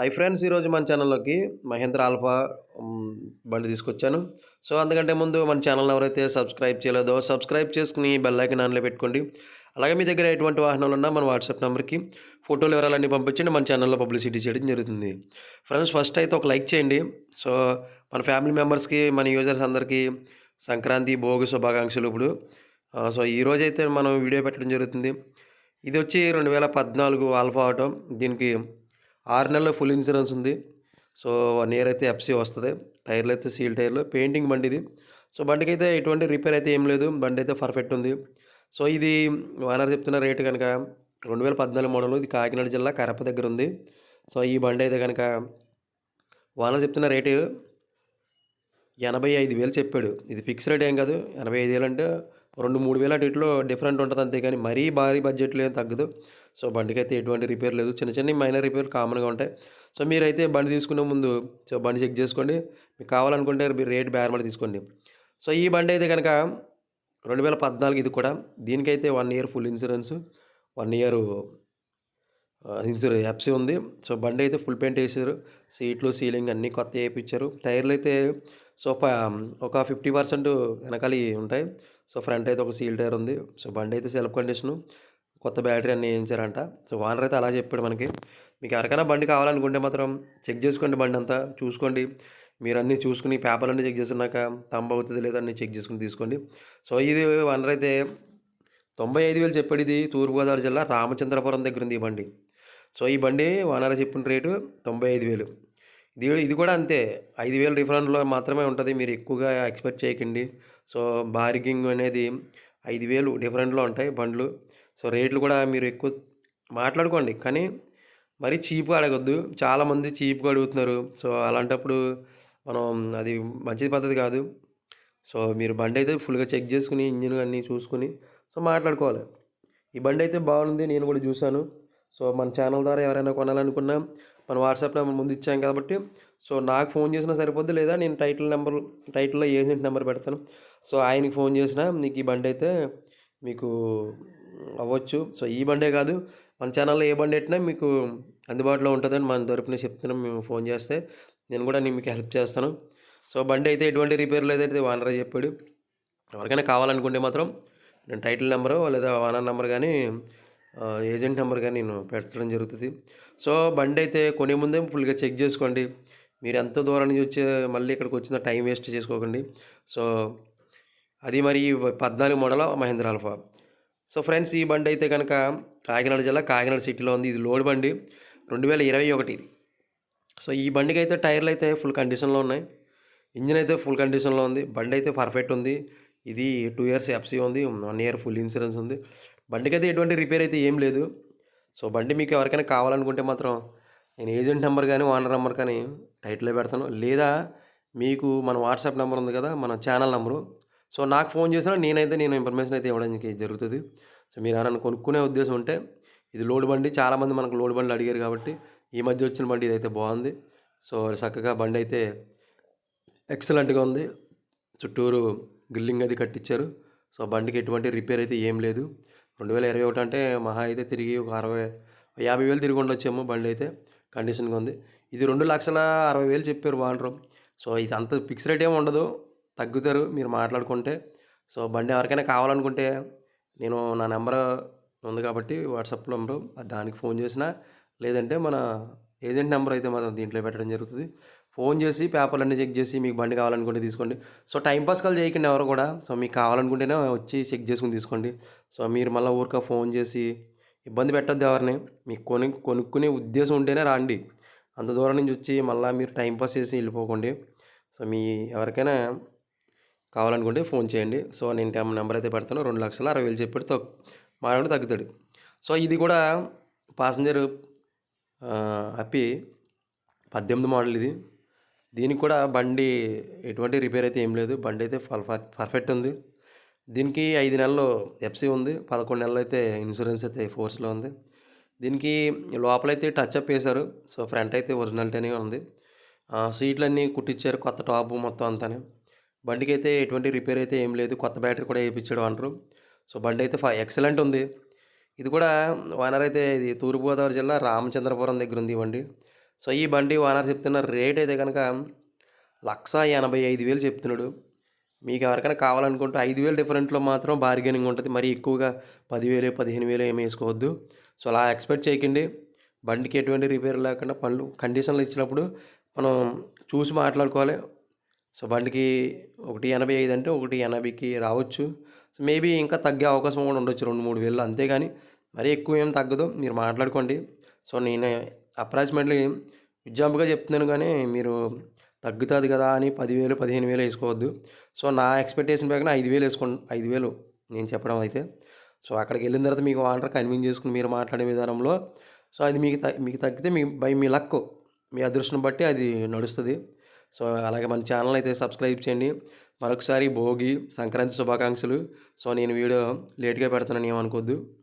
I friends ఈరోజు మన ఛానల్లోకి మహేంద్ర ఆల్ఫా బండి తీసుకొచ్చాను. సో అందుకంటే ముందు మన ఛానల్ ఎవరైతే సబ్స్క్రైబ్ చేయలేదో సబ్స్క్రైబ్ చేసుకుని బెల్లైకి ఐకన్ ఆన్లో పెట్టుకోండి. అలాగే మీ దగ్గర ఎటువంటి వాహనాలు ఉన్నా మన వాట్సాప్ నెంబర్కి ఫోటోలు వివరాలన్నీ పంపించండి మన ఛానల్లో పబ్లిసిటీ చేయడం జరుగుతుంది. ఫ్రెండ్స్ ఫస్ట్ అయితే ఒక లైక్ చేయండి. సో మన ఫ్యామిలీ మెంబర్స్కి మన యూజర్స్ అందరికీ సంక్రాంతి భోగి శుభాకాంక్షలు ఇప్పుడు. సో ఈరోజు అయితే మనం వీడియో పెట్టడం జరుగుతుంది. ఇది వచ్చి రెండు వేల పద్నాలుగు ఆల్ఫా ఆటో. దీనికి ఆరు నెలల ఫుల్ ఇన్సూరెన్స్ ఉంది. సో వన్ ఇయర్ అయితే ఎఫ్సీ వస్తుంది. టైర్లు అయితే సీల్ టైర్లు పెయింటింగ్ బండి ఇది. సో బండికి అయితే ఎటువంటి రిపేర్ అయితే ఏం లేదు. బండి అయితే పర్ఫెక్ట్ ఉంది. సో ఇది ఓనర్ చెప్తున్న రేటు కనుక రెండు వేల పద్నాలుగు మోడల్ ఇది కాకినాడ జిల్లా కరప దగ్గర ఉంది. సో ఈ బండి అయితే కనుక ఓనర్ చెప్తున్న రేటు ఎనభై ఐదు వేలు చెప్పాడు. ఇది ఫిక్స్ రేట్ ఏం కాదు. ఎనభై ఐదు వేలు అంటే రెండు మూడు వేల అటు ఇట్లో డిఫరెంట్ ఉంటుంది అంతేగాని మరీ భారీ బడ్జెట్లో ఏం తగ్గదు. సో బండికి అయితే ఎటువంటి రిపేర్ లేదు. చిన్న చిన్న మైనర్ రిపేర్ కామన్గా ఉంటాయి. సో మీరైతే బండి తీసుకునే ముందు సో బండి చెక్ చేసుకోండి. మీకు కావాలనుకుంటే మీరు రేట్ బేరమడి తీసుకోండి. సో ఈ బండి అయితే కనుక రెండు వేల పద్నాలుగు ఇది కూడా. దీనికైతే one year full insurance one year insurance FC ఉంది. సో బండి అయితే ఫుల్ పెయింట్ వేసారు. సీట్లు సీలింగ్ అన్నీ కొత్త వేయించారు టైర్లు అయితే సో ఒక ఫిఫ్టీ పర్సెంట్ వెనకాలి ఉంటాయి. సో ఫ్రంట్ అయితే ఒక సీల్ టైర్ ఉంది. సో బండి అయితే సెల్ఫ్ కండిషను. కొత్త బ్యాటరీ అన్నీ వేయించారంట. సో ఓనర్ అయితే అలా చెప్పాడు మనకి. మీకు ఎవరికైనా బండి కావాలనుకుంటే మాత్రం చెక్ చేసుకోండి బండి అంతా. చూసుకోండి. మీరు అన్నీ చూసుకుని పేపర్లన్నీ చెక్ చేసుకున్నాక తంబ అవుతుంది లేదా అన్నీ చెక్ చేసుకుని తీసుకోండి. సో ఇది ఓనర్ అయితే తొంభై ఐదు వేలు చెప్పాడు ఇది తూర్పుగోదావరి జిల్లా రామచంద్రపురం దగ్గర ఉంది ఈ బండి. సో ఈ బండి ఓనర్ చెప్పిన రేటు తొంభై ఐదు వేలు. ఇది ఇది కూడా అంతే. ఐదు వేలు రిఫండ్లో మాత్రమే ఉంటుంది. మీరు ఎక్కువగా ఎక్స్పెక్ట్ చేయకండి. సో బార్గింగ్ అనేది ఐదు వేలు డిఫరెంట్లో ఉంటాయి బండ్లు. సో రేట్లు కూడా మీరు ఎక్కువ మాట్లాడుకోండి. కానీ మరీ చీప్గా అడగొద్దు. చాలామంది చీప్గా అడుగుతున్నారు. సో అలాంటప్పుడు మనం అది మంచిది పద్ధతి కాదు. సో మీరు బండి అయితే ఫుల్గా చెక్ చేసుకుని ఇంజిన్ అన్నీ చూసుకుని సో మాట్లాడుకోవాలి. ఈ బండి అయితే బాగుంది. నేను కూడా చూశాను. సో మన ఛానల్ ద్వారా ఎవరైనా కొనాలనుకున్నా మన వాట్సాప్ నెంబర్ ముందు ఇచ్చాం కాబట్టి సో నాకు ఫోన్ చేసినా సరిపోద్ది లేదా నేను టైటిల్ నెంబర్ టైటిల్లో ఏజెంట్ నెంబర్ పెడతాను. సో ఆయనకి ఫోన్ చేసినా మీకు ఈ బండి అయితే మీకు అవ్వచ్చు. సో ఈ బండే కాదు మన ఛానల్లో ఏ బండి పెట్టినా మీకు అందుబాటులో ఉంటుందని మన తరపున చెప్తున్నాం మేము ఫోన్ చేస్తే. నేను కూడా నేను మీకు హెల్ప్ చేస్తాను. సో బండి అయితే ఎటువంటి రిపేర్ లేదైతే వానర్ చెప్పాడు. ఎవరికైనా కావాలనుకుంటే మాత్రం నేను టైటిల్ నెంబరు లేదా వానర్ నెంబర్ కానీ ఏజెంట్ నెంబర్గా నేను పెట్టడం జరుగుతుంది. సో బండి అయితే కొనే ముందే ఫుల్గా చెక్ చేసుకోండి. మీరు ఎంత దూరం నుంచి వచ్చే మళ్ళీ ఇక్కడికి వచ్చిన టైం వేస్ట్ చేసుకోకండి. సో అది మరి పద్నాలుగు model Mahindra Alfa. So friends ఈ బండి అయితే కనుక కాకినాడ జిల్లా కాకినాడ సిటీలో ఉంది. ఇది లోడ్ బండి. రెండు వేల ఇరవై ఒకటి ఇది సో ఈ బండికి అయితే టైర్లు అయితే ఫుల్ కండిషన్లో ఉన్నాయి. ఇంజిన్ అయితే ఫుల్ కండిషన్లో ఉంది. బండి అయితే పర్ఫెక్ట్ ఉంది. ఇది టూ ఇయర్స్ ఎఫ్సీ ఉంది. వన్ ఇయర్ ఫుల్ ఇన్సూరెన్స్ ఉంది. బండికి అయితే ఎటువంటి రిపేర్ అయితే ఏం లేదు. సో బండి మీకు ఎవరికైనా కావాలనుకుంటే మాత్రం నేను ఏజెంట్ నెంబర్ కానీ ఓనర్ నెంబర్ కానీ టైటిల్లో పెడతాను. లేదా మీకు మన వాట్సాప్ నెంబర్ ఉంది కదా మన ఛానల్ నెంబరు. సో నాకు ఫోన్ చేసినా నేనైతే నేను ఇన్ఫర్మేషన్ అయితే ఇవ్వడానికి జరుగుతుంది. సో మీరు ఏమైనా కొనుక్కునే ఉద్దేశం ఉంటే ఇది లోడ్ బండి. చాలామంది మనకు లోడ్ బండ్లు అడిగారు కాబట్టి ఈ మధ్య వచ్చిన బండి ఇదైతే బాగుంది. సో చక్కగా బండి అయితే ఎక్సలెంట్గా ఉంది. చుట్టూరు గ్రిల్లింగ్ అది కట్టించారు సో బండికి ఎటువంటి రిపేర్ అయితే ఏం లేదు. రెండు వేల ఇరవై ఒకటి అంటే మహా అయితే తిరిగి ఒక అరవై యాభై వేలు తిరిగి ఉండొచ్చేమో బండి అయితే కండిషన్గా ఉంది. ఇది రెండు లక్షల అరవై వేలు చెప్పారు బాగుంటారు సో ఇది అంత ఫిక్స్ రేట్ ఏమి ఉండదు. తగ్గుతారు మీరు మాట్లాడుకుంటే. సో బండి ఎవరికైనా కావాలనుకుంటే నేను నా నెంబర్ ఉంది కాబట్టి వాట్సాప్ నెంబరు దానికి ఫోన్ చేసినా లేదంటే మన ఏజెంట్ నెంబర్ అయితే మాత్రం దీంట్లో పెట్టడం జరుగుతుంది. ఫోన్ చేసి పేపర్లన్నీ చెక్ చేసి మీకు బండి కావాలనుకుంటే తీసుకోండి. సో టైం పాస్ కాల్ చేయకండి ఎవరు కూడా. సో మీకు కావాలనుకుంటేనే వచ్చి చెక్ చేసుకుని తీసుకోండి. సో మీరు మళ్ళీ ఊరిక ఫోన్ చేసి ఇబ్బంది పెట్టద్దు ఎవరిని. మీకు కొని కొనుక్కునే ఉద్దేశం ఉంటేనే రండి. అంత దూరం నుంచి వచ్చి మళ్ళీ మీరు టైం పాస్ చేసి వెళ్ళిపోకండి. సో మీ ఎవరికైనా కావాలనుకుంటే ఫోన్ చేయండి. సో నేను టైం నెంబర్ అయితే పెడతాను. రెండు లక్షల అరవై వేలు చెప్పాడు తగ్గు మాట్లాడి తగ్గుతాడు. సో ఇది కూడా పాసింజర్ అప్పి పద్దెనిమిది మోడల్ ఇది. దీనికి కూడా బండి ఎటువంటి రిపేర్ అయితే ఏం లేదు. బండి అయితే పర్ఫెక్ట్ ఉంది. దీనికి ఐదు నెలలు ఎఫ్సీ ఉంది. పదకొండు నెలలు అయితే ఇన్సూరెన్స్ అయితే ఫోర్స్లో ఉంది. దీనికి లోపలైతే టచ్ అప్ వేశారు. సో ఫ్రంట్ అయితే ఒరిజినాలిటీనే ఉంది. సీట్లు సీట్లన్నీ కుట్టించారు కొత్త టాప్ మొత్తం అంతానే. బండికి అయితే ఎటువంటి రిపేర్ అయితే ఏం లేదు. కొత్త బ్యాటరీ కూడా వేయించడం అంటారు. సో బండి అయితే ఫ ఎక్సలెంట్ ఉంది. ఇది కూడా ఓనర్ అయితే ఇది తూర్పుగోదావరి జిల్లా రామచంద్రపురం దగ్గర ఉంది బండి. సో ఈ బండి ఓనర్ చెప్తున్న రేట్ అయితే కనుక లక్ష ఎనభై ఐదు వేలు చెప్తున్నాడు. మీకు ఎవరికైనా కావాలనుకుంటే ఐదు వేలు డిఫరెంట్లో మాత్రం బార్గెనింగ్ ఉంటుంది. మరి ఎక్కువగా పదివేలు పదిహేను వేలు ఏమి వేసుకోవద్దు. సో అలా ఎక్స్పెక్ట్ చేయకండి. బండికి ఎటువంటి రిపేర్ లేకుండా పనులు కండిషన్లు ఇచ్చినప్పుడు మనం చూసి మాట్లాడుకోవాలి. సో బండికి ఒకటి ఎనభై ఐదు అంటే ఒకటి ఎనభైకి రావచ్చు. సో మేబీ ఇంకా తగ్గే అవకాశం కూడా ఉండొచ్చు రెండు మూడు వేలు అంతేగాని మరీ ఎక్కువ ఏం తగ్గదు. మీరు మాట్లాడుకోండి. సో నేను అప్రాక్సిమేట్లీ ఎగ్జాంపుల్గా చెప్తున్నాను కానీ మీరు తగ్గుతుంది కదా అని పదివేలు పదిహేను వేలు వేసుకోవద్దు. సో నా ఎక్స్పెక్టేషన్ ప్రకారం ఐదు వేలు వేసుకోండి ఐదు వేలు నేను చెప్పడం అయితే. సో అక్కడికి వెళ్ళిన తర్వాత మీకు ఆర్డర్ కన్విన్స్ చేసుకుని మీరు మాట్లాడే విధానంలో. సో అది మీకు మీకు తగ్గితే మీ బై మీ లక్ మీ అదృష్టం బట్టి అది నడుస్తుంది. సో అలాగే మన ఛానల్ అయితే సబ్స్క్రైబ్ చేయండి. మరొకసారి భోగి సంక్రాంతి శుభాకాంక్షలు. సో నేను వీడియో లేట్గా పెడతానని ఏమనుకోవద్దు